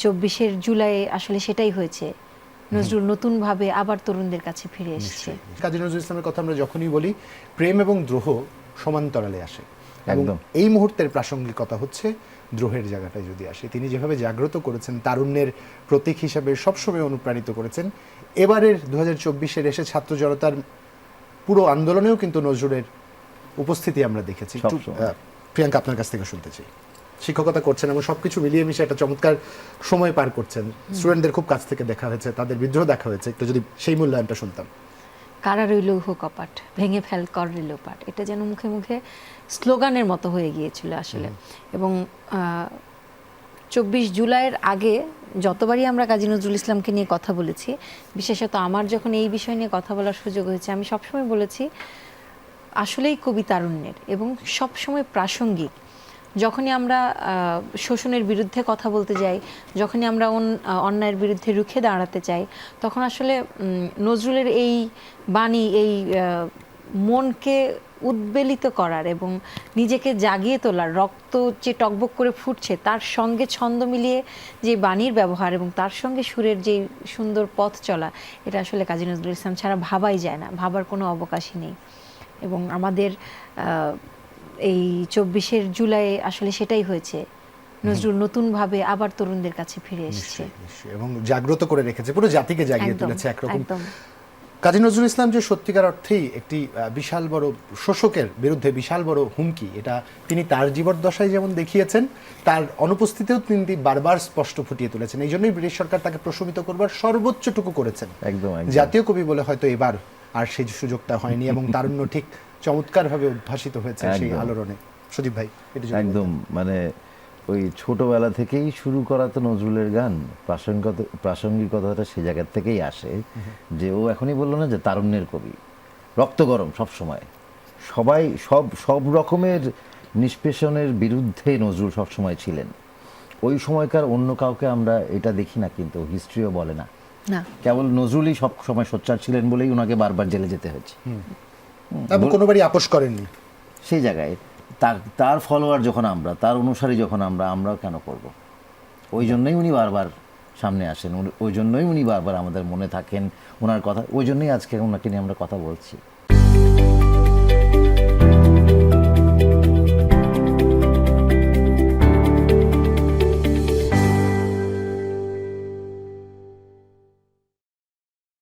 চব্বিশের জুলাই আসলে সেটাই হয়েছে। নজরুল নতুনভাবে আবার তরুণদের কাছে ফিরে এসেছে। কাজী নজরুল ইসলামের কথা আমরা যখনই বলি প্রেম এবং দ্রোহ সমান্তরালে আসে। এবং এই মুহূর্তের প্রাসঙ্গিকতা হচ্ছে দ্রোহের জায়গাটায় যদি আসে। তিনি যেভাবে জাগ্রত করেছেন তারুণ্যের প্রতীক হিসাবে সবসময় অনুপ্রাণিত করেছেন এবারের দু হাজার চব্বিশের এসে ছাত্র জনতার পুরো আন্দোলনেও কিন্তু নজরুলের উপস্থিতি আমরা দেখেছি। আহ, প্রিয়াঙ্কা আপনার কাছ থেকে শুনতে চাই। শিক্ষকতা করছেন এবং সবকিছু মিলিয়ে মিশে একটা চমৎকার সময় পার করছেন। স্টুডেন্টদের খুব কাছ থেকে দেখা হয়েছে তাদের বিদ্রোহ দেখা হয়েছে। একটু যদি সেই মূল্যায়নটা শুনতাম। কারা রইল উহ কপাট ভেঙে ফেল কর রইল পাট এটা যেন মুখে মুখে স্লোগানের মতো হয়ে গিয়েছিল আসলে। এবং চব্বিশ জুলাইয়ের আগে যতবারই আমরা কাজী নজরুল ইসলামকে নিয়ে কথা বলেছি বিশেষত আমার যখন এই বিষয় নিয়ে কথা বলার সুযোগ হয়েছে আমি সবসময় বলেছি আসলেই কবি তারুণ্যের এবং সবসময় প্রাসঙ্গিক। যখনই আমরা শোষণের বিরুদ্ধে কথা বলতে যাই, যখনই আমরা অন- অন্যায়ের বিরুদ্ধে রুখে দাঁড়াতে চাই, তখন আসলে নজরুলের এই বাণী, এই মনকে উদ্বেলিত করার এবং নিজেকে জাগিয়ে তোলার, রক্ত যে টকবক করে ফুটছে, তার সঙ্গে ছন্দ মিলিয়ে যে বাণীর ব্যবহার এবং তার সঙ্গে সুরের যে সুন্দর পথ চলা, এটা আসলে কাজী নজরুল ইসলাম ছাড়া ভাবাই যায় না, ভাবার কোনো অবকাশই নেই। এবং আমাদের এই চব্বিশের জুলাই আসলে সেটাই হয়েছে। নজরুল নতুনভাবে আবার তরুণদের কাছে ফিরে এসেছে। এবং জাগ্রত করে রেখেছে পুরো জাতিকে জাগিয়ে তুলেছে একরকম। কাজী নজরুল ইসলাম যে সত্যিকার অর্থেই একটি বিশাল বড় শোষকের বিরুদ্ধে বিশাল বড় হুমকি এটা তিনি তার জীবদ্দশায় যেমন দেখিয়েছেন তার অনুপস্থিতিতেও তিনি বারবার স্পষ্ট ফুটিয়ে তুলেছেন। এই জন্যই ব্রিটিশ সরকার তাকে প্রশমিত করবার সর্বোচ্চটুকু করেছেন। একদম একদম। জাতীয় কবি বলে হয়তো এবার আর সেই সুযোগটা হয়নি এবং তারুণ্য ঠিক চমৎকারভাবে উদ্ভাসিত হয়েছে সেই আলোড়নে। সুদীপ ভাই একদম মানে ওই ছোটবেলা থেকেই শুরু করা তো নজরুলের গান। প্রাসঙ্গিক প্রাসঙ্গিকতাটা সে জায়গার থেকেই আসে যে ও এখনই বলল না যে তারুণ্যের কবি। রক্ত গরম সব সময় সবাই সব সব রকমের নিষ্পেষণের বিরুদ্ধে নজরুল সব সময় ছিলেন। ওই সময়কার অন্য কাউকে আমরা এটা দেখি না কিন্তু হিস্ট্রিও বলে না। না। কেবল নজরুলই সব সময় সোচ্চার ছিলেন বলেই ওনাকে বারবার জেলে যেতে হয়েছে। এবং কোনোবারই আপোষ করেননি। সেই জায়গায় তার তার ফলোয়ার যখন আমরা তার অনুসারী যখন আমরা আমরাও কেন করব? ওই জন্যই উনি বারবার সামনে আসেন ওই জন্যই উনি বারবার আমাদের মনে থাকেন ওনার কথা ওই জন্যই আজকে ওনাকে নিয়ে আমরা কথা বলছি।